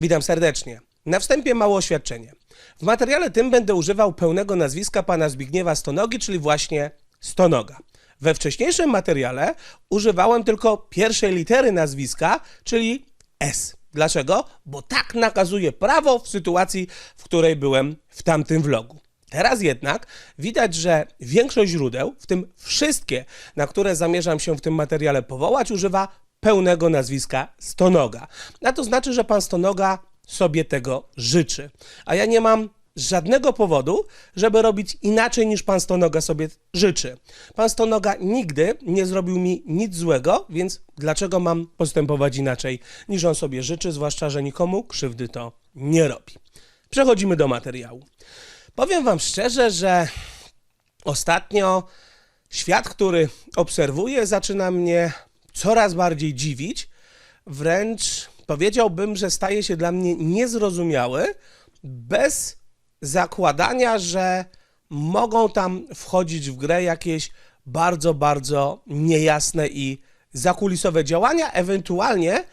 Witam serdecznie. Na wstępie mało oświadczenie. W materiale tym będę używał pełnego nazwiska pana Zbigniewa Stonogi, czyli właśnie Stonoga. We wcześniejszym materiale używałem tylko pierwszej litery nazwiska, czyli S. Dlaczego? Bo tak nakazuje prawo w sytuacji, w której byłem w tamtym vlogu. Teraz jednak widać, że większość źródeł, w tym wszystkie, na które zamierzam się w tym materiale powołać, używa pełnego nazwiska Stonoga. A to znaczy, że pan Stonoga sobie tego życzy. A ja nie mam żadnego powodu, żeby robić inaczej niż pan Stonoga sobie życzy. Pan Stonoga nigdy nie zrobił mi nic złego, więc dlaczego mam postępować inaczej niż on sobie życzy, zwłaszcza, że nikomu krzywdy to nie robi. Przechodzimy do materiału. Powiem wam szczerze, że ostatnio świat, który obserwuję, zaczyna mnie coraz bardziej dziwić. Wręcz powiedziałbym, że staje się dla mnie niezrozumiały, bez zakładania, że mogą tam wchodzić w grę jakieś bardzo, bardzo niejasne i zakulisowe działania, ewentualnie,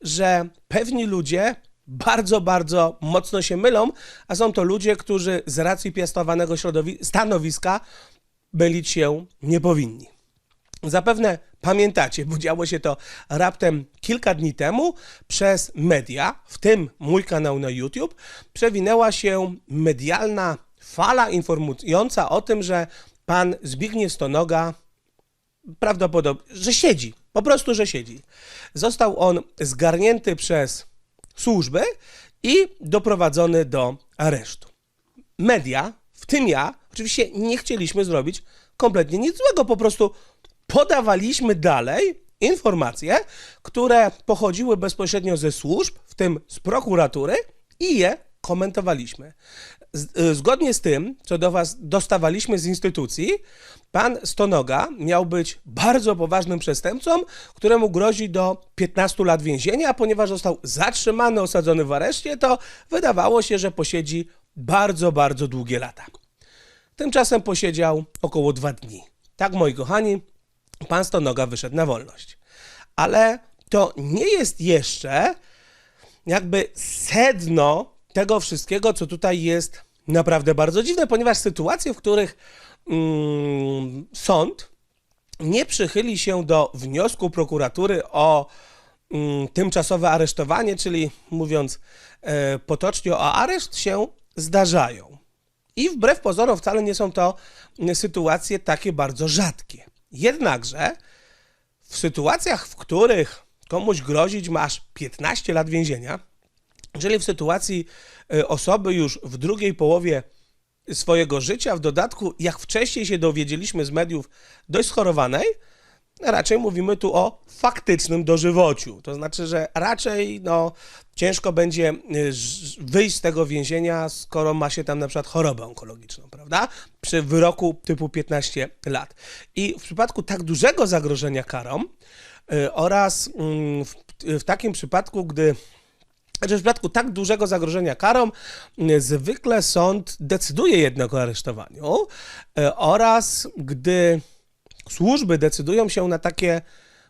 że pewni ludzie bardzo, bardzo mocno się mylą, a są to ludzie, którzy z racji piastowanego stanowiska mylić się nie powinni. Zapewne pamiętacie, bo działo się to raptem kilka dni temu przez media, w tym mój kanał na YouTube, przewinęła się medialna fala informująca o tym, że pan Zbigniew Stonoga prawdopodobnie, że siedzi, po prostu, że siedzi. Został on zgarnięty przez służby i doprowadzony do aresztu. Media, w tym ja, oczywiście nie chcieliśmy zrobić kompletnie nic złego, po prostu podawaliśmy dalej informacje, które pochodziły bezpośrednio ze służb, w tym z prokuratury i je komentowaliśmy. Z- y, Zgodnie z tym, co do Was dostawaliśmy z instytucji, pan Stonoga miał być bardzo poważnym przestępcą, któremu grozi do 15 lat więzienia, a ponieważ został zatrzymany, osadzony w areszcie, to wydawało się, że posiedzi bardzo, bardzo długie lata. Tymczasem posiedział około dwa dni. Tak, moi kochani, pan Stonoga wyszedł na wolność. Ale to nie jest jeszcze jakby sedno tego wszystkiego, co tutaj jest naprawdę bardzo dziwne, ponieważ sytuacje, w których mm, sąd nie przychyli się do wniosku prokuratury o mm, tymczasowe aresztowanie, czyli mówiąc e, potocznie o areszt, się zdarzają. I wbrew pozorom wcale nie są to sytuacje takie bardzo rzadkie. Jednakże w sytuacjach, w których komuś grozić masz 15 lat więzienia, czyli w sytuacji y, osoby już w drugiej połowie swojego życia, w dodatku, jak wcześniej się dowiedzieliśmy z mediów, dość schorowanej, raczej mówimy tu o faktycznym dożywociu. To znaczy, że raczej no, ciężko będzie y, wyjść z tego więzienia, skoro ma się tam na przykład chorobę onkologiczną, prawda? Przy wyroku typu 15 lat. I w przypadku tak dużego zagrożenia karą y, oraz mm, w, w takim przypadku, gdy że w przypadku tak dużego zagrożenia karą y, zwykle sąd decyduje jednak o aresztowaniu oraz gdy służby decydują się na takie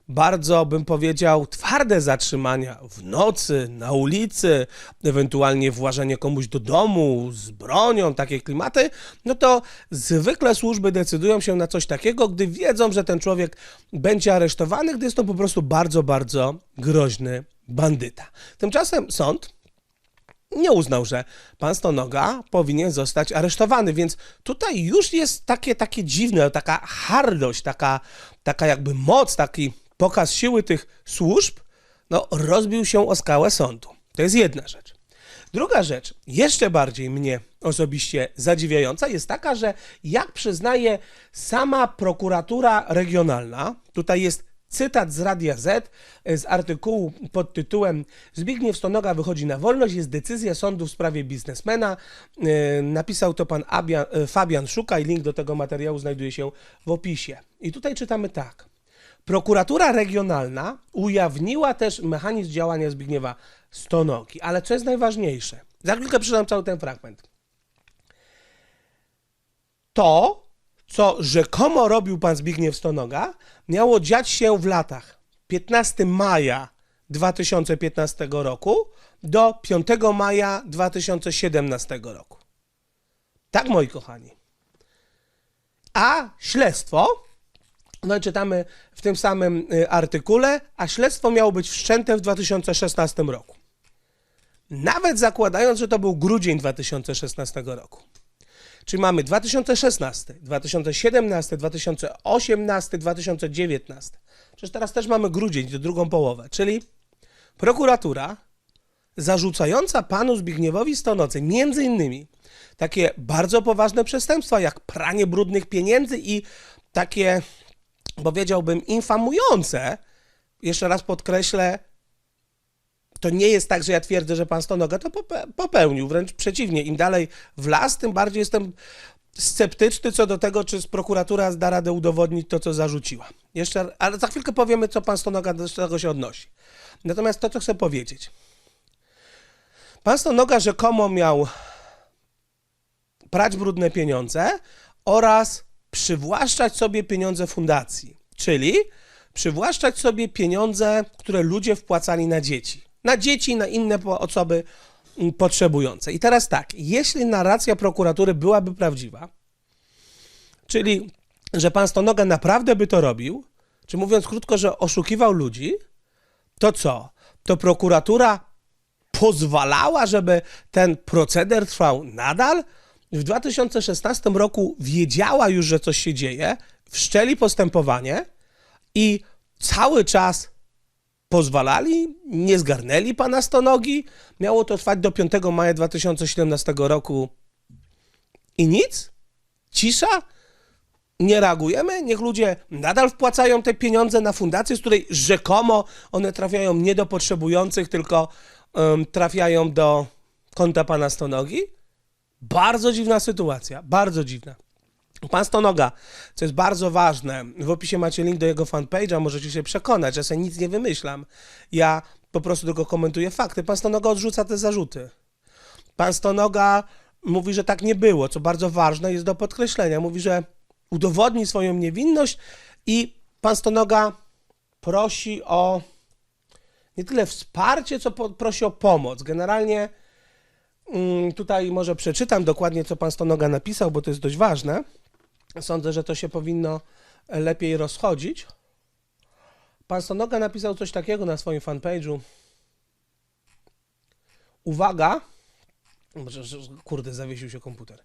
bardzo, bym powiedział, twarde zatrzymania w nocy, na ulicy, ewentualnie włażenie komuś do domu z bronią, takie klimaty, no to zwykle służby decydują się na coś takiego, gdy wiedzą, że ten człowiek będzie aresztowany, gdy jest to po prostu bardzo, bardzo groźny bandyta. Tymczasem sąd nie uznał, że pan Stonoga powinien zostać aresztowany, więc tutaj już jest takie, takie dziwne, taka hardość, taka, taka jakby moc, taki pokaz siły tych służb, no rozbił się o skałę sądu. To jest jedna rzecz. Druga rzecz, jeszcze bardziej mnie osobiście zadziwiająca, jest taka, że jak przyznaje sama prokuratura regionalna, tutaj jest cytat z Radia Z e, z artykułu pod tytułem Zbigniew Stonoga wychodzi na wolność, jest decyzja sądu w sprawie biznesmena. E, Napisał to pan Abian, e, Fabian i link do tego materiału znajduje się w opisie. I tutaj czytamy tak. Prokuratura regionalna ujawniła też mechanizm działania Zbigniewa Stonogi, ale co jest najważniejsze? Za chwilkę przeczytam cały ten fragment. To, co rzekomo robił pan Zbigniew Stonoga, miało dziać się w latach 15 maja 2015 roku do 5 maja 2017 roku. Tak, moi kochani. A śledztwo, no i czytamy w tym samym y, artykule, a śledztwo miało być wszczęte w 2016 roku. Nawet zakładając, że to był grudzień 2016 roku. Czyli mamy 2016, 2017, 2018, 2019. Przecież teraz też mamy grudzień, to drugą połowę. Czyli prokuratura zarzucająca panu Zbigniewowi Stonocy między innymi takie bardzo poważne przestępstwa, jak pranie brudnych pieniędzy i takie, powiedziałbym, infamujące, jeszcze raz podkreślę, to nie jest tak, że ja twierdzę, że pan Stonoga to pope- popełnił. Wręcz przeciwnie, im dalej w las, tym bardziej jestem sceptyczny co do tego, czy prokuratura da radę udowodnić to, co zarzuciła. Jeszcze, ale za chwilkę powiemy, co pan Stonoga do tego się odnosi. Natomiast to, co chcę powiedzieć. Pan Stonoga rzekomo miał prać brudne pieniądze oraz przywłaszczać sobie pieniądze fundacji, czyli przywłaszczać sobie pieniądze, które ludzie wpłacali na dzieci. Na dzieci na inne osoby mm, potrzebujące. I teraz tak, jeśli narracja prokuratury byłaby prawdziwa, czyli że pan Stonoga naprawdę by to robił, czy mówiąc krótko, że oszukiwał ludzi, to co? To prokuratura pozwalała, żeby ten proceder trwał nadal? W 2016 roku wiedziała już, że coś się dzieje, wszczęli postępowanie i cały czas pozwalali, nie zgarnęli pana Stonogi. Miało to trwać do 5 maja 2017 roku i nic? Cisza? Nie reagujemy? Niech ludzie nadal wpłacają te pieniądze na fundację, z której rzekomo one trafiają nie do potrzebujących, tylko em, trafiają do konta pana Stonogi? Bardzo dziwna sytuacja, bardzo dziwna. Pan Stonoga, co jest bardzo ważne, w opisie macie link do jego fanpage'a, możecie się przekonać, że sobie nic nie wymyślam. Ja po prostu tylko komentuję fakty. Pan Stonoga odrzuca te zarzuty. Pan Stonoga mówi, że tak nie było, co bardzo ważne jest do podkreślenia. Mówi, że udowodni swoją niewinność i pan Stonoga prosi o nie tyle wsparcie, co po, prosi o pomoc. Generalnie mm, tutaj może przeczytam dokładnie, co pan Stonoga napisał, bo to jest dość ważne. Sądzę, że to się powinno lepiej rozchodzić. Pan Stonoga napisał coś takiego na swoim fanpage'u. Uwaga. Kurde, zawiesił się komputer.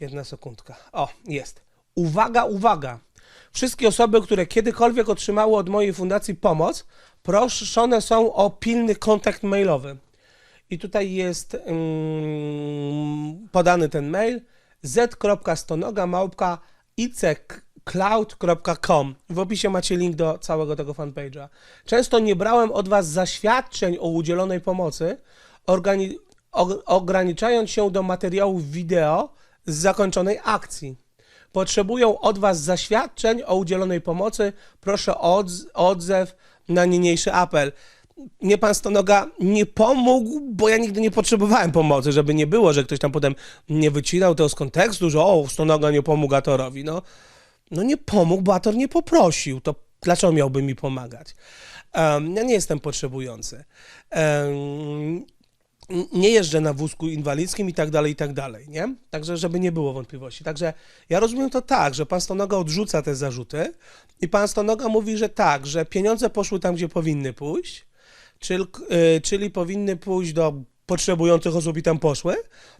Jedna sekundka. O, jest. Uwaga, uwaga. Wszystkie osoby, które kiedykolwiek otrzymały od mojej fundacji pomoc, proszone są o pilny kontakt mailowy. I tutaj jest ym, podany ten mail z.stonoga.iccloud.com. W opisie macie link do całego tego fanpage'a. Często nie brałem od Was zaświadczeń o udzielonej pomocy, ograniczając się do materiałów wideo z zakończonej akcji. Potrzebują od Was zaświadczeń o udzielonej pomocy. Proszę o odzew na niniejszy apel. Mnie pan Stonoga nie pomógł, bo ja nigdy nie potrzebowałem pomocy, żeby nie było, że ktoś tam potem nie wycinał tego z kontekstu, że o, Stonoga nie pomógł Atorowi. No, no nie pomógł, bo Ator nie poprosił. To dlaczego miałby mi pomagać? Em, ja nie jestem potrzebujący. Em, nie jeżdżę na wózku inwalidzkim i tak dalej, i tak dalej, nie? Także, żeby nie było wątpliwości. Także ja rozumiem to tak, że pan Stonoga odrzuca te zarzuty i pan Stonoga mówi, że tak, że pieniądze poszły tam, gdzie powinny pójść, czyli, y, czyli powinny pójść do potrzebujących osób i tam poszły,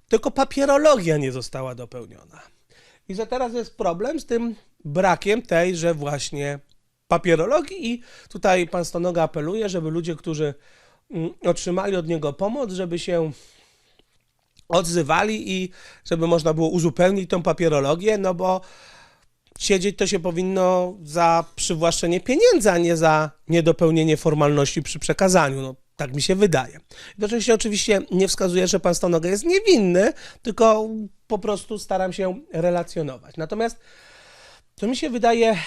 tylko papierologia nie została dopełniona. I że teraz jest problem z tym brakiem tejże właśnie papierologii i tutaj pan Stonoga apeluje, żeby ludzie, którzy mm, otrzymali od niego pomoc, żeby się odzywali i żeby można było uzupełnić tą papierologię, no bo siedzieć to się powinno za przywłaszczenie pieniędzy, a nie za niedopełnienie formalności przy przekazaniu. No, tak mi się wydaje. I oczywiście, nie wskazuje, że pan Stonoga jest niewinny, tylko po prostu staram się relacjonować. Natomiast to mi się wydaje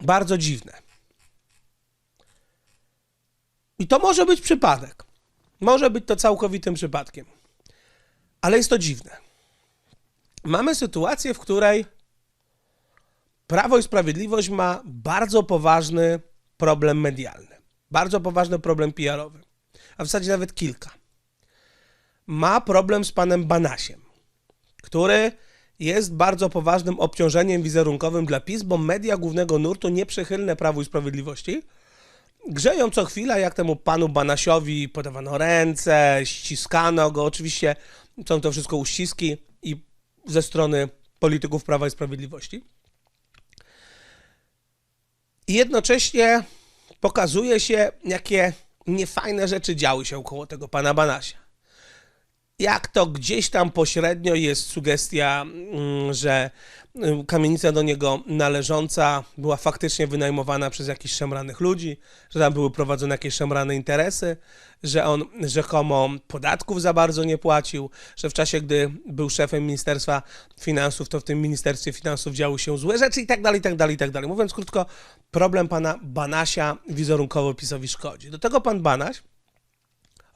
bardzo dziwne. I to może być przypadek. Może być to całkowitym przypadkiem. Ale jest to dziwne. Mamy sytuację, w której Prawo i Sprawiedliwość ma bardzo poważny problem medialny. Bardzo poważny problem PR-owy. a w zasadzie nawet kilka. Ma problem z panem Banasiem, który jest bardzo poważnym obciążeniem wizerunkowym dla PiS, bo media głównego nurtu nieprzychylne Prawu i Sprawiedliwości grzeją co chwila, jak temu panu Banasiowi podawano ręce, ściskano go. Oczywiście są to wszystko uściski ze strony polityków Prawa i Sprawiedliwości. I jednocześnie pokazuje się, jakie niefajne rzeczy działy się około tego pana Banasia. Jak to gdzieś tam pośrednio jest sugestia, mm, że mm, kamienica do niego należąca była faktycznie wynajmowana przez jakichś szemranych ludzi, że tam były prowadzone jakieś szemrane interesy, że on rzekomo podatków za bardzo nie płacił, że w czasie, gdy był szefem Ministerstwa Finansów, to w tym Ministerstwie Finansów działy się złe rzeczy i tak dalej, i tak dalej, i tak dalej. Mówiąc krótko, problem pana Banasia wizerunkowo PiSowi szkodzi. Do tego pan Banaś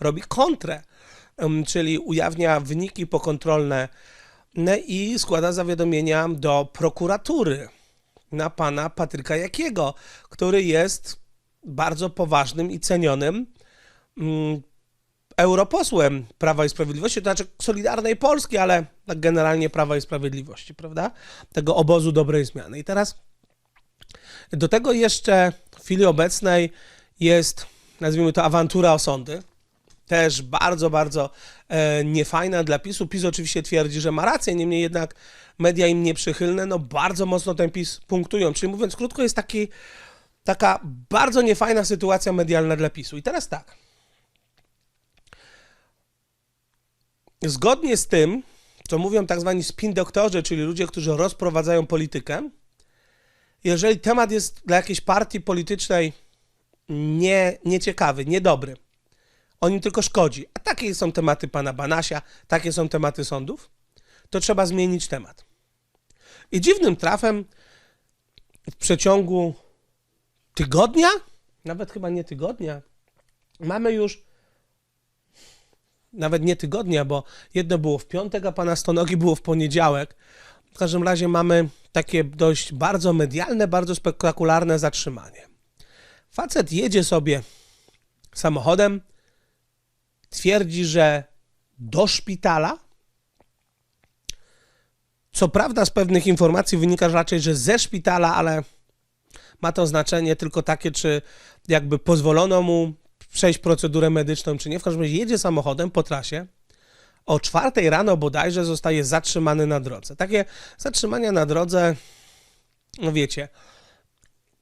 robi kontrę, czyli ujawnia wyniki pokontrolne ne, i składa zawiadomienia do prokuratury na pana Patryka Jakiego, który jest bardzo poważnym i cenionym mm, europosłem Prawa i Sprawiedliwości, to znaczy Solidarnej Polski, ale tak generalnie Prawa i Sprawiedliwości, prawda? Tego obozu dobrej zmiany. I teraz do tego jeszcze w chwili obecnej jest, nazwijmy to, awantura o sądy. Też bardzo, bardzo e, niefajna dla PiSu. PiS oczywiście twierdzi, że ma rację, niemniej jednak media im nieprzychylne, no bardzo mocno ten PiS punktują. Czyli mówiąc krótko, jest taki, taka bardzo niefajna sytuacja medialna dla PiSu. I teraz tak. Zgodnie z tym, co mówią tak zwani spin doktorzy, czyli ludzie, którzy rozprowadzają politykę, jeżeli temat jest dla jakiejś partii politycznej nie, nieciekawy, niedobry, on im tylko szkodzi, a takie są tematy pana Banasia, takie są tematy sądów, to trzeba zmienić temat. I dziwnym trafem w przeciągu tygodnia, nawet chyba nie tygodnia, mamy już nawet nie tygodnia, bo jedno było w piątek, a pana Stonogi było w poniedziałek. W każdym razie mamy takie dość bardzo medialne, bardzo spektakularne zatrzymanie. Facet jedzie sobie samochodem, twierdzi, że do szpitala. Co prawda, z pewnych informacji wynika że raczej, że ze szpitala, ale ma to znaczenie tylko takie, czy jakby pozwolono mu przejść procedurę medyczną, czy nie. W każdym razie jedzie samochodem po trasie. O czwartej rano bodajże zostaje zatrzymany na drodze. Takie zatrzymania na drodze, no wiecie,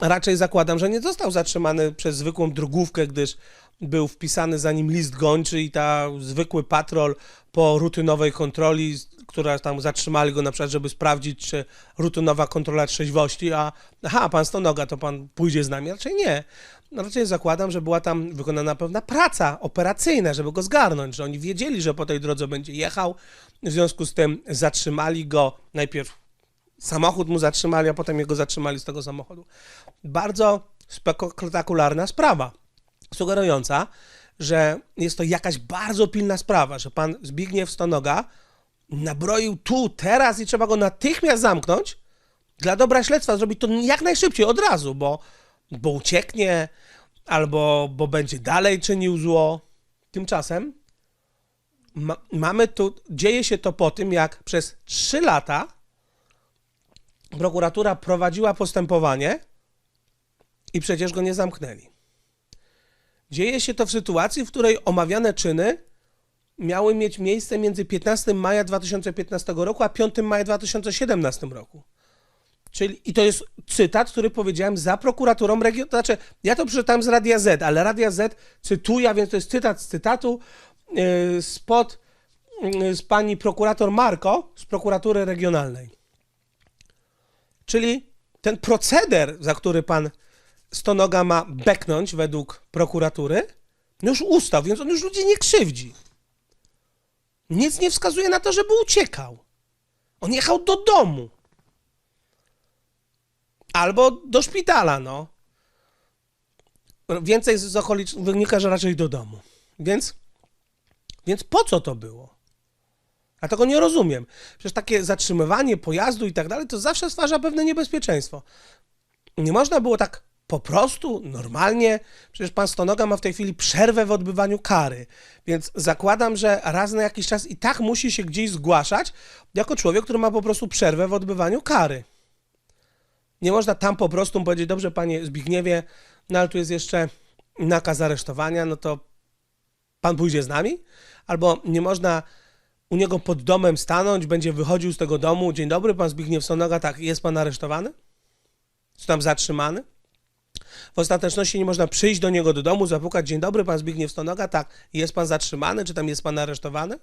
raczej zakładam, że nie został zatrzymany przez zwykłą drogówkę, gdyż był wpisany za nim list gończy i ta zwykły patrol po rutynowej kontroli, która tam zatrzymali go na przykład, żeby sprawdzić, czy rutynowa kontrola trzeźwości, a aha, pan Stonoga, to pan pójdzie z nami? Raczej nie. No, raczej zakładam, że była tam wykonana pewna praca operacyjna, żeby go zgarnąć, że oni wiedzieli, że po tej drodze będzie jechał, w związku z tym zatrzymali go najpierw samochód mu zatrzymali, a potem jego zatrzymali z tego samochodu. Bardzo spektakularna sprawa, sugerująca, że jest to jakaś bardzo pilna sprawa, że pan Zbigniew Stonoga nabroił tu, teraz i trzeba go natychmiast zamknąć dla dobra śledztwa, zrobić to jak najszybciej, od razu, bo, bo ucieknie albo bo będzie dalej czynił zło. Tymczasem ma, mamy tu, dzieje się to po tym, jak przez 3 lata prokuratura prowadziła postępowanie i przecież go nie zamknęli. Dzieje się to w sytuacji, w której omawiane czyny miały mieć miejsce między 15 maja 2015 roku a 5 maja 2017 roku. Czyli, I to jest cytat, który powiedziałem za prokuraturą regionu. Znaczy, ja to przeczytałem z Radia Z, ale Radia Z cytuje, a więc to jest cytat z cytatu yy, spod yy, z pani prokurator Marko z prokuratury regionalnej. Czyli ten proceder, za który pan Stonoga ma beknąć według prokuratury, no już ustał, więc on już ludzi nie krzywdzi. Nic nie wskazuje na to, żeby uciekał. On jechał do domu. Albo do szpitala, no. Więcej z okolic wynika, że raczej do domu. Więc, więc po co to było? Ja tego nie rozumiem. Przecież takie zatrzymywanie pojazdu i tak dalej, to zawsze stwarza pewne niebezpieczeństwo. Nie można było tak po prostu normalnie, przecież pan Stonoga ma w tej chwili przerwę w odbywaniu kary, więc zakładam, że raz na jakiś czas i tak musi się gdzieś zgłaszać jako człowiek, który ma po prostu przerwę w odbywaniu kary. Nie można tam po prostu powiedzieć, dobrze panie Zbigniewie, no ale tu jest jeszcze nakaz aresztowania, no to pan pójdzie z nami? Albo nie można u niego pod domem stanąć, będzie wychodził z tego domu, dzień dobry, pan Zbigniew Stonoga, tak, jest pan aresztowany? Czy tam zatrzymany? W ostateczności nie można przyjść do niego do domu, zapukać, dzień dobry, pan Zbigniew Stonoga, tak, jest pan zatrzymany, czy tam jest pan aresztowany?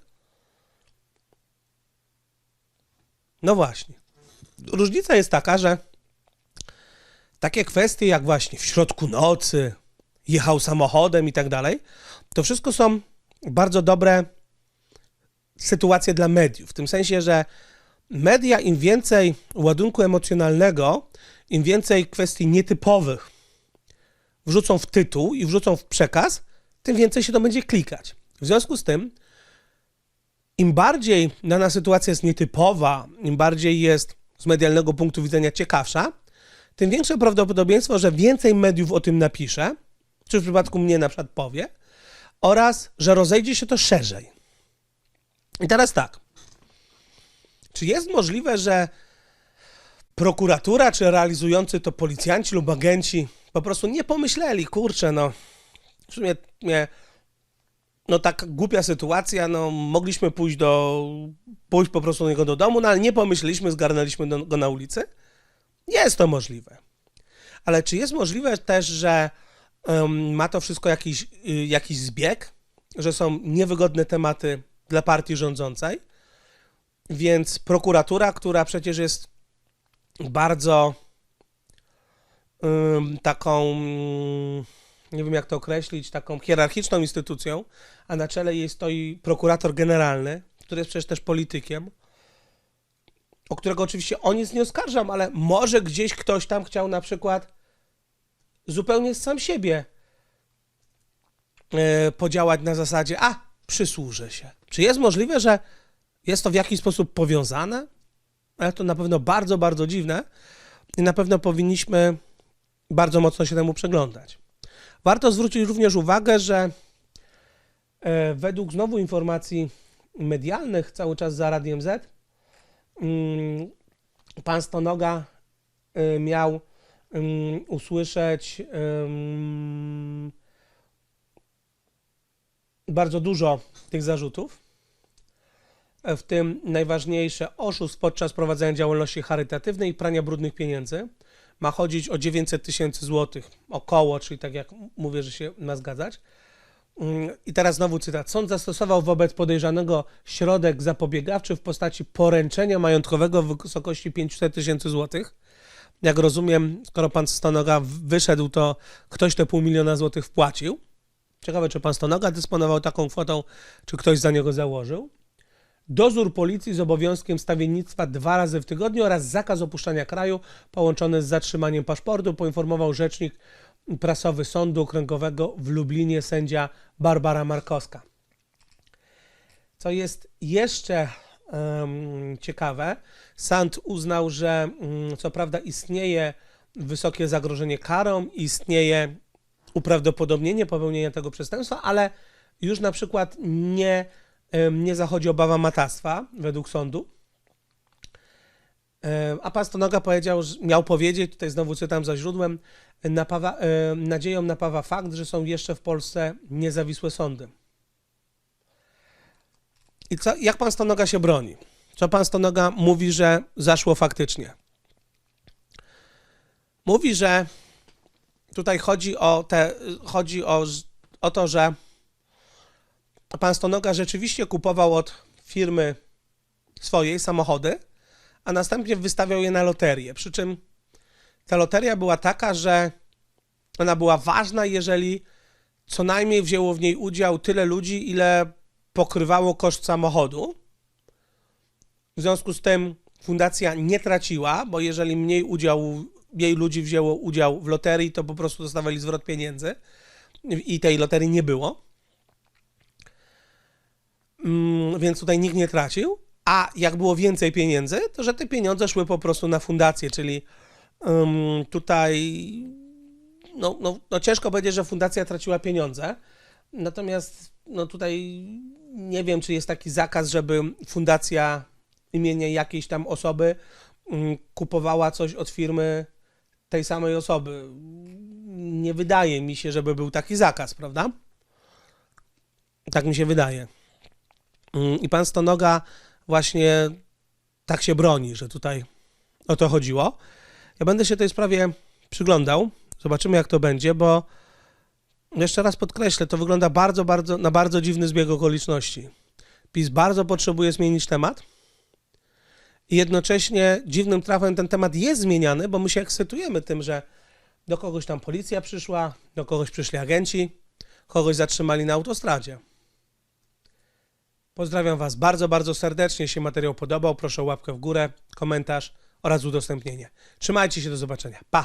No właśnie. Różnica jest taka, że takie kwestie jak właśnie w środku nocy, jechał samochodem i tak dalej, to wszystko są bardzo dobre sytuacje dla mediów. W tym sensie, że media im więcej ładunku emocjonalnego, im więcej kwestii nietypowych wrzucą w tytuł i wrzucą w przekaz, tym więcej się to będzie klikać. W związku z tym, im bardziej dana sytuacja jest nietypowa, im bardziej jest z medialnego punktu widzenia ciekawsza, tym większe prawdopodobieństwo, że więcej mediów o tym napisze, czy w przypadku mnie na przykład powie, oraz że rozejdzie się to szerzej. I teraz tak. Czy jest możliwe, że prokuratura, czy realizujący to policjanci lub agenci po prostu nie pomyśleli, kurczę, no, w sumie nie, no tak głupia sytuacja, no mogliśmy pójść do, pójść po prostu do niego do domu, no ale nie pomyśleliśmy, zgarnęliśmy do, go na ulicy? Jest to możliwe. Ale czy jest możliwe też, że um, ma to wszystko jakiś, y, jakiś zbieg, że są niewygodne tematy dla partii rządzącej, więc prokuratura, która przecież jest bardzo taką, nie wiem jak to określić, taką hierarchiczną instytucją, a na czele jej stoi prokurator generalny, który jest przecież też politykiem, o którego oczywiście o nic nie oskarżam, ale może gdzieś ktoś tam chciał na przykład zupełnie sam siebie e, podziałać na zasadzie, a przysłużę się. Czy jest możliwe, że jest to w jakiś sposób powiązane? Ale to na pewno bardzo, bardzo dziwne i na pewno powinniśmy bardzo mocno się temu przeglądać. Warto zwrócić również uwagę, że e, według znowu informacji medialnych cały czas za Radiem Z, mm, pan Stonoga e, miał mm, usłyszeć bardzo dużo tych zarzutów, w tym najważniejsze oszustw podczas prowadzenia działalności charytatywnej i prania brudnych pieniędzy. Ma chodzić o 900 tysięcy złotych, około, czyli tak jak mówię, że się ma zgadzać. Ym, I teraz znowu cytat. Sąd zastosował wobec podejrzanego środek zapobiegawczy w postaci poręczenia majątkowego w wysokości 500 tysięcy złotych jak rozumiem, skoro pan Stonoga wyszedł, to ktoś te pół miliona złotych wpłacił. Ciekawe, czy pan Stonoga dysponował taką kwotą, czy ktoś za niego założył. Dozór policji z obowiązkiem stawiennictwa dwa razy w tygodniu oraz zakaz opuszczania kraju połączony z zatrzymaniem paszportu, poinformował rzecznik prasowy Sądu Okręgowego w Lublinie sędzia Barbara Markowska. Co jest jeszcze um, ciekawe, sąd uznał, że um, co prawda istnieje wysokie zagrożenie karą, istnieje uprawdopodobnienie popełnienia tego przestępstwa, ale już na przykład nie, nie zachodzi obawa matactwa według sądu. A pan Stonoga powiedział, że miał powiedzieć, tutaj znowu czytam za źródłem, napawa, nadzieją napawa fakt, że są jeszcze w Polsce niezawisłe sądy. I co, jak pan Stonoga się broni? Co pan Stonoga mówi, że zaszło faktycznie? Mówi, że tutaj chodzi o, te, chodzi o, o to, że pan Stonoga rzeczywiście kupował od firmy swojej samochody, a następnie wystawiał je na loterię. Przy czym ta loteria była taka, że ona była ważna, jeżeli co najmniej wzięło w niej udział tyle ludzi, ile pokrywało koszt samochodu. W związku z tym fundacja nie traciła, bo jeżeli mniej udziału, mniej ludzi wzięło udział w loterii, to po prostu dostawali zwrot pieniędzy i tej loterii nie było. Mm, więc tutaj nikt nie tracił. A jak było więcej pieniędzy, to że te pieniądze szły po prostu na fundację, czyli tutaj no, no, no ciężko będzie, że fundacja traciła pieniądze. Natomiast no tutaj nie wiem, czy jest taki zakaz, żeby fundacja imienia jakiejś tam osoby kupowała coś od firmy tej samej osoby. Nie wydaje mi się, żeby był taki zakaz, prawda? Tak mi się wydaje. Mm, I pan Stonoga właśnie tak się broni, że tutaj o to chodziło. Ja będę się tej sprawie przyglądał. Zobaczymy, jak to będzie, bo jeszcze raz podkreślę, to wygląda bardzo, bardzo, na bardzo dziwny zbieg okoliczności. PiS bardzo potrzebuje zmienić temat i jednocześnie dziwnym trafem ten temat jest zmieniany, bo my się ekscytujemy tym, że do kogoś tam policja przyszła, do kogoś przyszli agenci, kogoś zatrzymali na autostradzie. Pozdrawiam Was bardzo, bardzo serdecznie. Jeśli materiał podobał, proszę o łapkę w górę, komentarz oraz udostępnienie. Trzymajcie się, do zobaczenia. Pa!